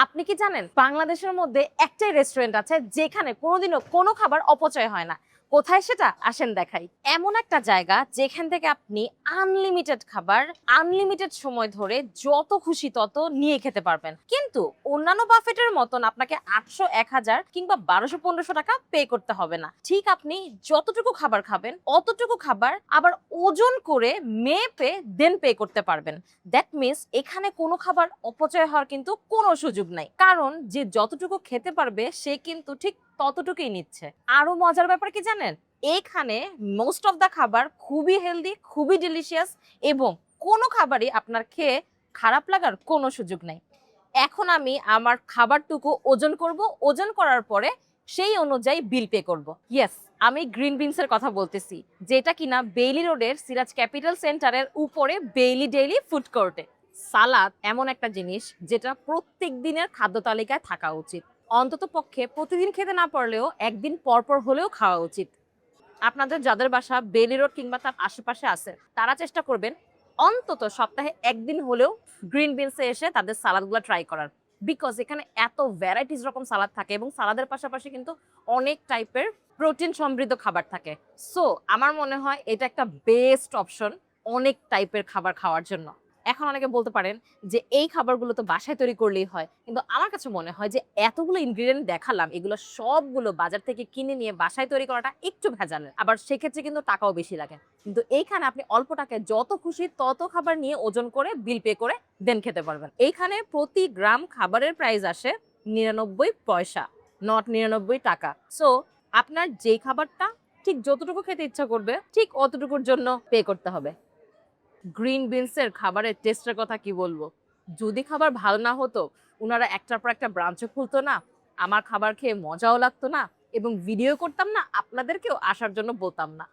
up আপনি কি জানেন, বাংলাদেশের মধ্যে একটাই রেস্টুরেন্ট আছে যেখানে কোনোদিনও কোনো খাবার অপচয় হয় না। কোথায় সেটা? আসেন দেখাই। এমন একটা জায়গা যেখান থেকে আপনি আনলিমিটেড খাবার আনলিমিটেড সময় ধরে যত খুশি তত নিয়ে খেতে পারবেন। কিন্তু অন্যান্য বাফেটের মতন আপনাকে আটশো, এক হাজার কিংবা বারোশো, পনেরোশো টাকা পে করতে হবে না। ঠিক আপনি যতটুকু খাবার খাবেন, অতটুকু খাবার আবার ওজন করে মেপে দেন পে করতে পারবেন। দ্যাট মিনস এখানে কোনো খাবার অপচয় হওয়ার কিন্তু কোনো সুযোগ নাই। কারণ যে যতটুকু খেতে পারবে, সে কিন্তু ঠিক ততটুকুই নিচ্ছে। আরও মজার ব্যাপার কি জানেন? এখানে মোস্ট অফ দা খাবার খুবই হেলদি খুবই ডিলিশিয়াস এবং কোনো খাবারই আপনার খেয়ে খারাপ লাগার কোনো সুযোগ নেই। এখন আমি আমার খাবারটুকু ওজন করব। ওজন করার পরে সেই অনুযায়ী বিল পে করব। ইয়েস আমি গ্রিন বিনসের কথা বলতেছি, যেটা কিনা বেইলি রোডের সিরাজ ক্যাপিটাল সেন্টারের উপরে বেইলি ডেইলি ফুড কোর্টে সালাদ এমন একটা জিনিস যেটা প্রত্যেক দিনের খাদ্য তালিকায় থাকা উচিত। অন্তত পক্ষে প্রতিদিন খেতে না পারলেও একদিন পরপর হলেও খাওয়া উচিত। আপনাদের যাদের বাসা বেলি রোড কিংবা তার আশেপাশে আছে, তারা চেষ্টা করবেন অন্তত সপ্তাহে একদিন হলেও গ্রিন বিনসে এসে তাদের সালাদগুলো ট্রাই করার। বিকজ এখানে এত ভ্যারাইটিস রকম সালাদ থাকে এবং সালাদের পাশাপাশি কিন্তু অনেক টাইপের প্রোটিন সমৃদ্ধ খাবার থাকে। সো আমার মনে হয় এটা একটা বেস্ট অপশন অনেক টাইপের খাবার খাওয়ার জন্য। এখন অনেকে বলতে পারেন যে, এই খাবারগুলো তো বাসায় তৈরি করলেই হয়। কিন্তু আমার কাছে মনে হয় যে, এতগুলো ইনগ্রিডিয়েন্ট দেখালাম, এগুলো সবগুলো বাজার থেকে কিনে নিয়ে বাসায় তৈরি করাটা একটু ভেজালের আবার সেক্ষেত্রে কিন্তু টাকাও বেশি লাগে। কিন্তু এইখানে আপনি অল্প টাকায় যত খুশি তত খাবার নিয়ে ওজন করে বিল পে করে দেন খেতে পারবেন। এইখানে প্রতি গ্রাম খাবারের প্রাইস আসে নিরানব্বই পয়সা নট নিরানব্বই টাকা। সো আপনার যেই খাবারটা ঠিক যতটুকু খেতে ইচ্ছা করবে, ঠিক অতটুকুর জন্য পে করতে হবে। গ্রিন বিনসের খাবারের টেস্টের কথা কি বলব? যদি খাবার ভালো না হতো ওনারা একটার পর একটা ব্রাঞ্চও খুলতো না, আমার খাবার খেয়ে মজাও লাগতো না, এবং ভিডিও করতাম না, আপনাদেরকেও আসার জন্য বলতাম না।